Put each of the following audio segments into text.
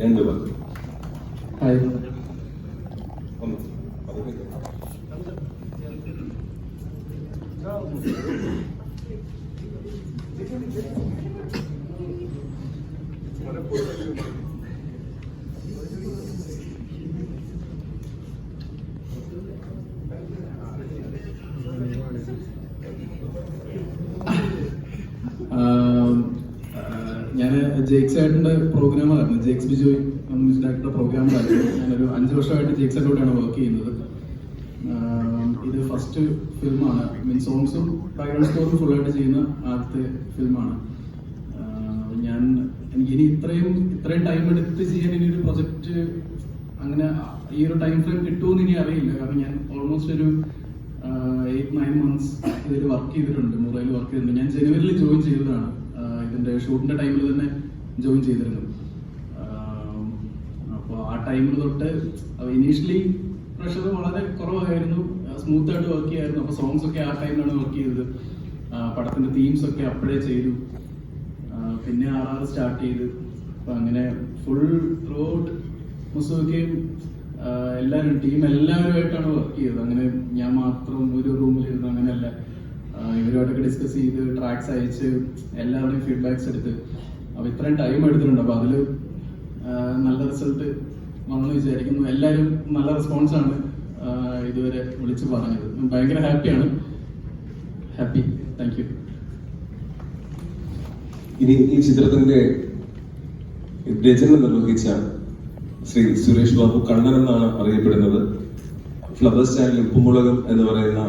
രണ്ട് വാക്ക് ഹായ് ഒന്ന് പതുക്കെ. ഞാൻ ജേക്സ് ചേട്ടന്റെ പ്രോഗ്രാമറായിരുന്നു ജേക്സ് ബിജോയ് മ്യൂസിക് ഡയറക്ടറുടെ പ്രോഗ്രാമറായിരുന്നു ഞാനൊരു അഞ്ച് വർഷമായിട്ട് ജേക്സ് ചേട്ടനോടാണ് വർക്ക് ചെയ്യുന്നത് ഇത് ഫസ്റ്റ് ഫിലിമാണ് മീൻ സോങ്സും ബാക്ക്ഗ്രൗണ്ട് സ്കോറും ഫുള്ളായിട്ട് ചെയ്യുന്ന ആദ്യത്തെ ഫിലിമാണ് ഞാൻ എനിക്ക് ഇനി ഇത്രയും ഇത്രയും ടൈം എടുത്ത് ചെയ്യാൻ ഇനി ഒരു പ്രൊജക്റ്റ് അങ്ങനെ ഈ ഒരു ടൈം ഫ്രെയിം കിട്ടുമെന്ന് ഇനി അറിയില്ല. കാരണം ഞാൻ ഓൾമോസ്റ്റ് ഒരു എയ്റ്റ് നയൻ മന്ത്സ് ഇതിൽ വർക്ക് ചെയ്തിട്ടുണ്ട്. മുറയിൽ വർക്ക് ചെയ്തിട്ടുണ്ട്. ഞാൻ ജനുവരിയിൽ ജോയിൻ ചെയ്തതാണ്. ആഹ് ഇതിന്റെ ഷൂട്ടിന്റെ ടൈമിൽ തന്നെ ജോയിൻ ചെയ്തിരുന്നു. അപ്പോൾ ആ ടൈമിൽ തൊട്ട് ഇനീഷ്യലി പ്രഷർ വളരെ കുറവായിരുന്നു. സ്മൂത്ത് ആയിട്ട് വർക്ക് ചെയ്യായിരുന്നു. അപ്പോൾ സോങ്സ് ഒക്കെ ആ ടൈമിലാണ് വർക്ക് ചെയ്തത്. പടത്തിന്റെ തീംസ് ഒക്കെ അപ്പോഴേ ചെയ്തു. പിന്നെ ആർ ആർ സ്റ്റാർട്ട് ചെയ്ത്. അപ്പൊ അങ്ങനെ ഫുൾ ത്രൂ ഔട്ട് എല്ലാവരും ടീം എല്ലാവരുമായിട്ടാണ് വർക്ക് ചെയ്തത്. അങ്ങനെ ഞാൻ മാത്രം ഒരു റൂമിൽ ഇരുന്ന് അങ്ങനെയല്ല. ഇവരുമായിട്ടൊക്കെ ഡിസ്കസ് ചെയ്ത് ട്രാക്സ് അയച്ച് എല്ലാവരുടെയും ഫീഡ്ബാക്സ് എടുത്ത്. അപ്പൊ ഇത്രയും ടൈം എടുത്തിട്ടുണ്ട്. അപ്പൊ അതിൽ നല്ല റിസൾട്ട് വന്നു വിചാരിക്കുന്നു. എല്ലാവരും നല്ല റെസ്പോൺസ് ആണ് ഇതുവരെ വിളിച്ച് പറഞ്ഞത്. ഭയങ്കര ഹാപ്പിയാണ് ഹാപ്പി താങ്ക് യു ഇനി ഈ ചിത്രത്തിന്റെ രചന നിർവഹിച്ച ശ്രീ സുരേഷ് ബാബു കണ്ണൻ എന്നാണ് അറിയപ്പെടുന്നത്. ഫ്ലവേഴ്സ് ചാനൽ ഉപ്പുമുളകം എന്ന് പറയുന്ന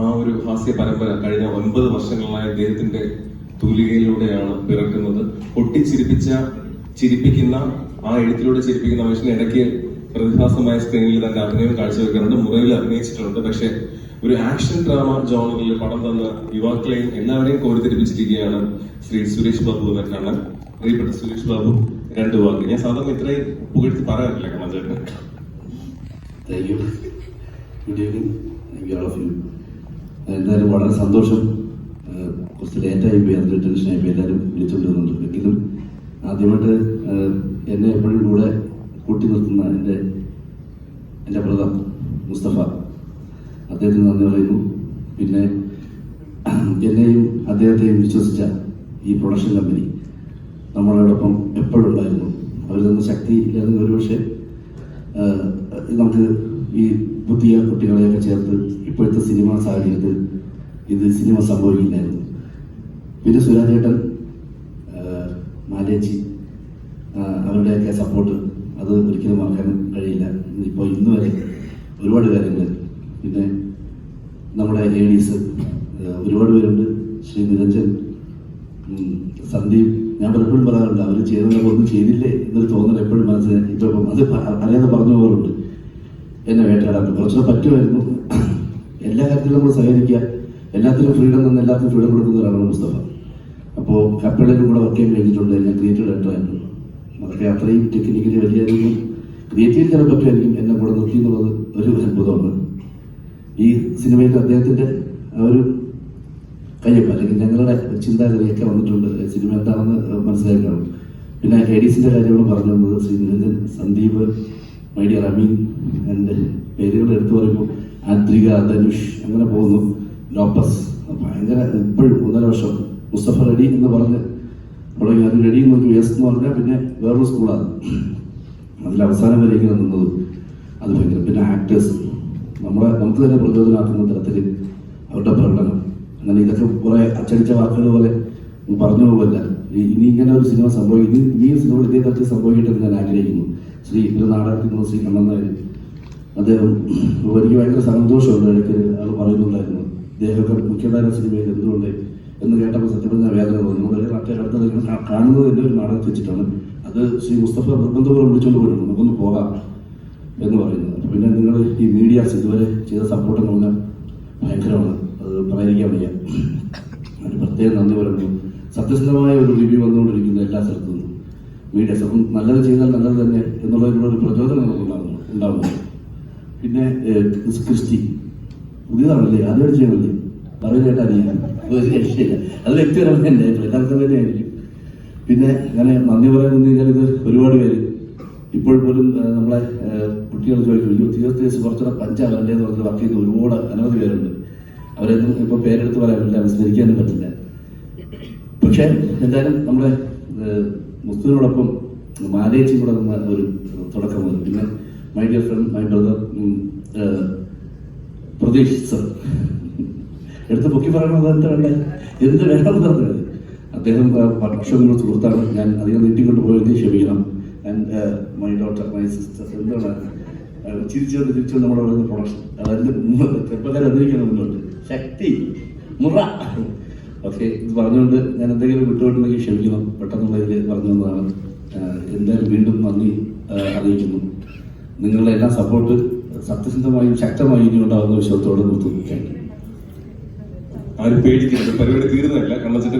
ആ ഒരു ഹാസ്യ പരമ്പര കഴിഞ്ഞ ഒൻപത് വർഷങ്ങളായി അദ്ദേഹത്തിന്റെ തൂലികയിലൂടെയാണ് പിറക്കുന്നത്. പൊട്ടിച്ചിരിപ്പിച്ച ചിരിപ്പിക്കുന്ന ആ എഴുത്തിലൂടെ ചിരിപ്പിക്കുന്ന മനുഷ്യന് ഇടയ്ക്ക് പ്രതിഭാസമായ സ്ക്രീനിൽ തന്റെ അഭിനയം കാഴ്ചവെക്കാറുണ്ട് മുറയിൽ അഭിനയിച്ചിട്ടുണ്ട്. പക്ഷെ ഒരു ആക്ഷൻ ഡ്രാമ ജോണറിൽ പടം തന്ന യുവാക്കളെയും എല്ലാവരെയും കോരിത്തിരിപ്പിച്ചിരിക്കുകയാണ് ശ്രീ സുരേഷ് ബാബു എന്ന കണ്ണൻ പ്രിയപ്പെട്ട സുരേഷ് ബാബു രണ്ട് വാക്ക്. ഞാൻ സാധാരണ ഇത്രയും പുകഴ്ത്തി പറയാറില്ല കണ്ണൻ ചേട്ടൻ ഓൾ ഓഫ് യു എന്തായാലും വളരെ സന്തോഷം. കുറച്ച് ലേറ്റായി പോയി അതിന്റെ ടെൻഷനായി പോയി എല്ലാവരും വിളിച്ചുകൊണ്ടിരുന്നുണ്ട്. എങ്കിലും ആദ്യമായിട്ട് എന്നെ എപ്പോഴും കൂടെ കൂട്ടി നിർത്തുന്ന എന്റെ എന്റെ ബ്രദർ മുസ്തഫ. അദ്ദേഹത്തിന് നന്ദി പറയുന്നു. പിന്നെ എന്നെയും അദ്ദേഹത്തെയും വിശ്വസിച്ച ഈ പ്രൊഡക്ഷൻ കമ്പനി നമ്മളോടൊപ്പം എപ്പോഴും ഉണ്ടായിരുന്നു. അവർ തന്ന ശക്തി ഇല്ലാതെ ഒരുപക്ഷെ നമുക്ക് ഈ പുതിയ കുട്ടികളെയൊക്കെ ചേർത്ത് ഇപ്പോഴത്തെ സിനിമ സാഹചര്യത്തിൽ ഇത് സിനിമ സംഭവിക്കില്ലായിരുന്നു പിന്നെ സുരാജേട്ടൻ മാലേച്ചി അവരുടെയൊക്കെ സപ്പോർട്ട് അത് ഒരിക്കലും മറക്കാൻ കഴിയില്ല. ഇപ്പോൾ ഇന്ന് വരെ ഒരുപാട് കാര്യങ്ങൾ. പിന്നെ നമ്മുടെ ലേഡീസ് ഒരുപാട് പേരുണ്ട്. ശ്രീ നിരഞ്ജൻ സന്ദീപ്. ഞാൻ പലപ്പോഴും പറയാറുണ്ട് അവർ ചെയ്യുന്നതൊന്നും ചെയ്തില്ലേ എന്നൊരു തോന്നൽ എപ്പോഴും മനസ്സിലായി ഇപ്പം അത് അറിയാതെ പറഞ്ഞു പോകാറുണ്ട് എന്നെ വേട്ടയാടാൻ കുറച്ചുകൂടെ പറ്റുമായിരുന്നു. എല്ലാ കാര്യത്തിലും നമ്മൾ സഹകരിക്കുക. എല്ലാത്തിലും ഫ്രീഡം തന്നെ എല്ലാത്തിനും ഫ്രീഡം കൊടുക്കുന്ന ഒരാളാണ് മുസ്തഫ. അപ്പോൾ കപ്പലിലും കൂടെ വർക്ക് ചെയ്യാൻ കഴിഞ്ഞിട്ടുണ്ട്. ഞാൻ ക്രിയേറ്റീവ് ഡയറക്ടറായിരുന്നു അതൊക്കെ അത്രയും ടെക്നിക്കലി വലിയ ക്രിയേറ്റീവ് ചില പറ്റുമായിരിക്കും. എന്നെ കൂടെ നിർത്തി എന്നുള്ളത് ഒരു അത്ഭുതമാണ്. ഈ സിനിമയിൽ അദ്ദേഹത്തിന്റെ ആ ഒരു കയ്യൊപ്പ് അല്ലെങ്കിൽ ഞങ്ങളുടെ ചിന്താഗതിയൊക്കെ വന്നിട്ടുണ്ട്. സിനിമ എന്താണെന്ന് മനസ്സിലാക്കണം പിന്നെ എഡീസിന്റെ കാര്യങ്ങൾ പറഞ്ഞു തന്നത് ശ്രീ നിരഞ്ജൻ സന്ദീപ് മൈഡിയർ അമീൻ എന്റെ പേരുകൾ എടുത്തു പറയുമ്പോൾ ആദ്രിക ധനുഷ് അങ്ങനെ പോകുന്നു. ലോപ്പസ്. ഭയങ്കര ഇപ്പോഴും ഒന്നര വർഷം. മുസ്തഫ റെഡി എന്ന് പറഞ്ഞ് തുടങ്ങി. അത് റെഡി എന്ന് പറഞ്ഞ് എസ് എന്ന് പറഞ്ഞാൽ പിന്നെ വേറൊരു സ്കൂളാണ് അതിൽ അവസാനം വരെ ഇങ്ങനെ നിന്നത് അത് ഭയങ്കര. പിന്നെ ആക്ടേഴ്സ് നമ്മളെ നമുക്ക് തന്നെ പ്രചോദനമാക്കുന്ന തരത്തിൽ അവരുടെ പ്രകടനം അങ്ങനെ ഇതൊക്കെ കുറെ അച്ചടിച്ച വാക്കുകൾ പോലെ പറഞ്ഞു പോകല്ല ഈ- ഇനി ഇങ്ങനെ ഒരു സിനിമ സംഭവിക്കുന്നു ഒരു സിനിമ ഇതേ തരത്തിൽ സംഭവിക്കട്ടെ ഞാൻ ആഗ്രഹിക്കുന്നു. ശ്രീ ഒരു നാടകത്തിൽ നിന്ന് ശ്രീ കണ്ണനായർ അദ്ദേഹം എനിക്ക് ഭയങ്കര സന്തോഷമുണ്ട്. ഇടയ്ക്ക് ആൾ പറയുന്നുണ്ടായിരുന്നു. ഇദ്ദേഹമൊക്കെ മുഖ്യധാര സിനിമയിൽ എന്തുകൊണ്ട് എന്ന് കേട്ടപ്പോൾ സത്യം പറഞ്ഞാൽ വേദന തോന്നുന്നു വളരെ മറ്റേ അടുത്ത നിങ്ങൾ കാണുന്നത് തന്നെ ഒരു നാടകം വെച്ചിട്ടാണ്. അത് ശ്രീ മുസ്തഫ നിർബന്ധപൂർവം വിളിച്ചുകൊണ്ട് പോയിട്ടുണ്ട് നമുക്കൊന്ന് പോകാം എന്ന് പറയുന്നത് പിന്നെ നിങ്ങൾ ഈ മീഡിയാസ് ഇതുവരെ ചെയ്ത സപ്പോർട്ട് എന്ന് പറഞ്ഞാൽ ഭയങ്കരമാണ്. അത് പറയാതിരിക്കാൻ വയ്യ അതിന് പ്രത്യേകം നന്ദി പറയുന്നു സത്യസന്ധമായ ഒരു റിവ്യൂ വന്നുകൊണ്ടിരിക്കുന്നു എല്ലാ സ്ഥലത്തു നിന്നും. മീഡിയ അപ്പം നല്ലത് ചെയ്താൽ നല്ലത് തന്നെ എന്നുള്ളതിനുള്ള ഒരു പ്രചോദനം നമുക്ക് ഉണ്ടാകുന്നു പിന്നെ ക്രിസ്റ്റി. പുതിയതാണല്ലേ? ആദ്യമായിട്ട് ചെയ്യണല്ലേ പറയുന്നതായിട്ട് അത് വ്യക്തിപരമായ പിന്നെ അങ്ങനെ നന്ദി പറയാൻ കഴിഞ്ഞാൽ ഇത് ഒരുപാട് പേര്. ഇപ്പോൾ പോലും നമ്മളെ കുട്ടികൾ ചോദിക്കും തീർച്ചയായും കുറച്ചുകൂടെ പഞ്ചാബ് എന്ന് പറഞ്ഞ് വർക്ക് ചെയ്യുന്ന ഒരുപാട് അനവധി പേരുണ്ട്. അവരെ ഇപ്പോൾ പേരെടുത്ത് പറയാൻ പറ്റില്ല അനുസരിക്കാനും പറ്റില്ല. പക്ഷേ എന്തായാലും നമ്മുടെ മുസ്തുവിനോടൊപ്പം മാലേച്ചി കൂടെ നിന്ന ഒരു തുടക്കം വന്നു. പിന്നെ my dear friend my brother Pratheesh sir എടുത്ത് പൊക്കി പറയണത് എന്താ വേണ്ടേ? എന്ത് വേണമെന്ന് പറഞ്ഞത്? അദ്ദേഹം വർഷങ്ങളുടെ സുഹൃത്താണ്. ഞാൻ അധികം നീട്ടിക്കൊണ്ട് പോയത് ക്ഷമിക്കണം. And my daughter my sister എന്താണ് ചിരിച്ചുകൊണ്ട് ചിരിച്ചുകൊണ്ട് നമ്മുടെ പ്രൊഡക്ഷൻ അതായത് ചെറുപ്പക്കാരെ അതിരിക്കണം മുന്നോട്ട്. ശക്തി. മുറ. ഓക്കെ ഇത് പറഞ്ഞുകൊണ്ട് ഞാൻ എന്തെങ്കിലും വിട്ടുകൊണ്ടെങ്കിൽ ക്ഷമിക്കണം. പെട്ടെന്നുള്ള ഇതിൽ പറഞ്ഞു തന്നതാണ്. എന്തായാലും വീണ്ടും നന്ദി അറിയിക്കുന്നു. നിങ്ങളുടെ എല്ലാ സപ്പോർട്ട് സത്യസന്ധമായും ശക്തമായും ഇനി ഉണ്ടാകുന്ന വിശ്വത്തോടെ നിർത്തുന്നു. ആരും പേടിക്കരുത്. പരിപാടി തീരുന്നതല്ല. കണ്ണച്ചിട്ട്